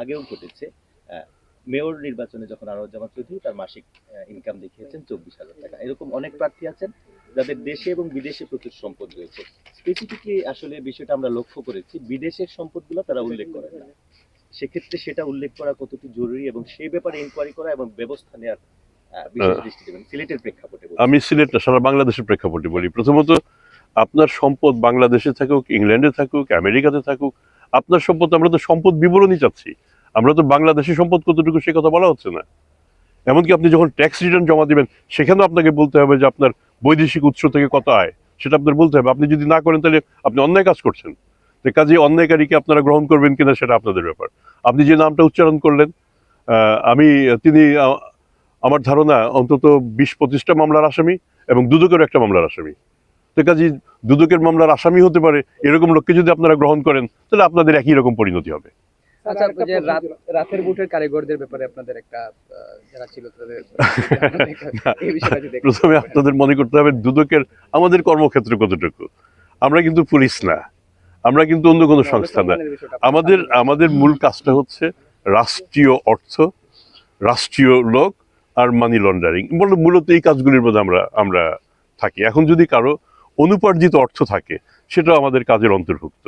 আগেও ঘটেছে। মেয়র নির্বাচনে যখন আনোয়ার জামান চৌধুরী তার মাসিক ইনকাম দেখিয়েছেন চব্বিশ হাজার টাকা। এরকম অনেক প্রার্থী আছেন যাদের দেশে এবং বিদেশে প্রচুর সম্পদ রয়েছে। স্পেসিফিকলি আসলে বিষয়টা আমরা লক্ষ্য করেছি বিদেশের সম্পদগুলো তারা উল্লেখ করেন না। সেক্ষেত্রে সেটা উল্লেখ করা কতটুকু জরুরি এবং সেই ব্যাপারে ইনকোয়ারি করা এবং ব্যবস্থা নেওয়ার সিলেটের প্রেক্ষাপটে। আমি সিলেট না সারা বাংলাদেশের প্রেক্ষাপটে বলি। প্রথমত আপনার সম্পদ বাংলাদেশে থাকুক ইংল্যান্ডে থাকুক আমেরিকাতে থাকুক আপনার সম্পদ আমরা তো সম্পদ বিবরণী চাচ্ছি। আমরা তো বাংলাদেশের সম্পদ কতটুকু সে কথা বলা হচ্ছে না। এমনকি আপনি যখন ট্যাক্স রিটার্ন জমা দিবেন, সেখানেও আপনাকে বলতে হবে যে আপনার বৈদেশিক উৎস থেকে কত আয়। সেটা আপনার বলতে হবে। আপনি যদি না করেন, তাহলে আপনি অন্যায় কাজ করছেন। তো কাজে অন্যায়কারীকে আপনারা গ্রহণ করবেন কিনা, সেটা আপনাদের ব্যাপার। আপনি যে নামটা উচ্চারণ করলেন আমি, তিনি আমার ধারণা, অন্তত বিশ পঁচিশটা মামলার আসামি এবং দুদকের একটা মামলার আসামি। তো কাজে দুদকের মামলার আসামি হতে পারে, এরকম লোককে যদি আপনারা গ্রহণ করেন, তাহলে আপনাদের একই রকম পরিণতি হবে। আচ্ছা যে রাত রাতের বুটের কারিগরদের ব্যাপারে আপনাদের একটা যারা ছিল তাদের প্রথমে আপনাদের মনে করতে হবে দুদকের আমাদের কর্মক্ষেত্র কতটুকু? আমরা কিন্তু পুলিশ না। আমরা কিন্তু অন্য কোনো সংস্থা না। আমাদের আমাদের মূল কাজটা হচ্ছে রাষ্ট্রীয় অর্থ রাষ্ট্রীয় লোক আর মানি লন্ডারিং মূলত এই কাজগুলির মধ্যে আমরা আমরা থাকি। এখন যদি কারও অনুপার্জিত অর্থ থাকে সেটাও আমাদের কাজের অন্তর্ভুক্ত।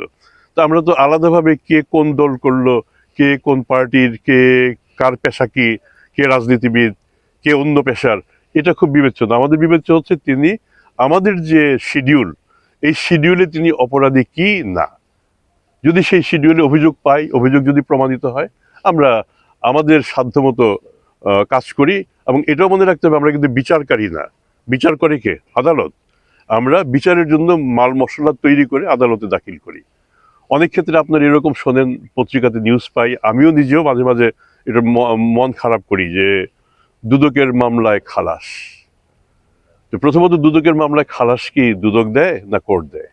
তো আমরা তো আলাদাভাবে কে কোন দল করল কে কোন পার্টির, কে কার পেশা কি, কে রাজনীতিবিদ, কে অন্য পেশার, এটা খুব বিবেচ্য না আমাদের বিবেচ্য হচ্ছে তিনি আমাদের যে শিডিউল, এই শিডিউলে তিনি অপরাধী কি না। যদি সেই শিডিউলে অভিযোগ পাই, অভিযোগ যদি প্রমাণিত হয়, আমরা আমাদের সাধ্যমতো কাজ করি এবং এটাও মনে রাখতে হবে, আমরা কিন্তু বিচারকারী না। বিচার করে কে? আদালত। আমরা বিচারের জন্য মাল মশলা তৈরি করে আদালতে দাখিল করি। অনেক ক্ষেত্রে আপনার এরকম শোনেন পত্রিকাতে নিউজ পাই। আমিও নিজেও মাঝে মাঝে এটা মন খারাপ করি যে দুদকের মামলায় খালাস। তো প্রথমত দুদকের মামলায় খালাস কি দুদক দেয় না কোর্ট দেয়?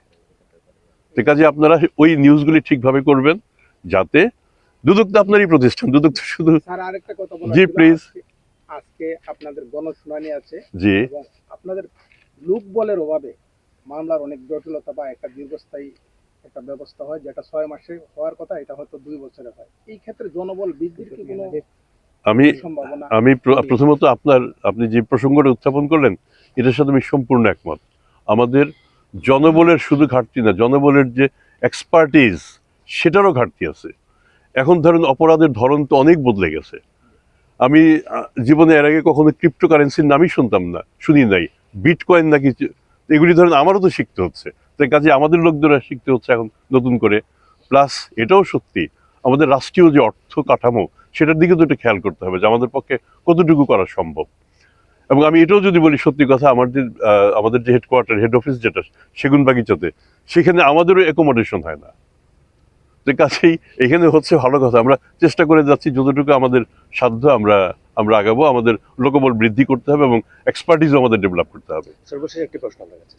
তো কাজে আপনারা ওই নিউজগুলি ঠিকভাবে করবেন যাতে দুদক তো আপনারই প্রতিষ্ঠান দুদক তো শুধু আরেকটা কথা বলা জি, please. আজকে- আপনাদের গণশুনানি আছে যে আপনাদের লোক বলের অভাবে মামলার অনেক জটিলতা বা একটা দীর্ঘস্থায়ী একটা ব্যবস্থা হয় যেটা ছয় মাসে হওয়ার কথা এটা হয়তো দুই বছরে হয়। এই ক্ষেত্রে জনবল বৃদ্ধির কি কোনো আমি আমি প্রথমত আপনার আপনি যে প্রসঙ্গটা উত্থাপন করলেন এটার সাথে আমি সম্পূর্ণ একমত। আমাদের জনবলের শুধু ঘাটতি না জনবলের যে এক্সপার্টিজ সেটারও ঘাটতি আছে। এখন ধরেন অপরাধের ধরন তো অনেক বদলে গেছে। আমি জীবনে এর আগে কখনো ক্রিপ্টোকারেন্সির নামই শুনতাম না শুনি নাই। বিটকয়েন নাকি এগুলি ধরেন আমারও তো শিখতে হচ্ছে। কাজে আমাদের লোকদের শিখতে হচ্ছে এখন নতুন করে। প্লাস এটাও সত্যি, আমাদের রাষ্ট্রীয় যে অর্থ কাঠামো, সেটার দিকে তো একটু খেয়াল করতে হবে যে আমাদের পক্ষে কতটুকু করা সম্ভব। এবং আমি এটাও যদি বলি সত্যি কথা, আমার যে আমাদের যে হেডকোয়ার্টার হেড অফিস যেটা, সেগুন বাগিচাতে, সেখানে আমাদেরও অ্যাকোমোডেশন হয় না। যে কাছেই এখানে হচ্ছে ভালো কথা, আমরা চেষ্টা করে যাচ্ছি যতটুকু আমাদের সাধ্য আমরা আমরা আগাবো, আমাদের লোকবল বৃদ্ধি করতে হবে এবং এক্সপার্টিজও আমাদের ডেভেলপ করতে হবে। সর্বশেষ একটি প্রশ্ন আপনার কাছে।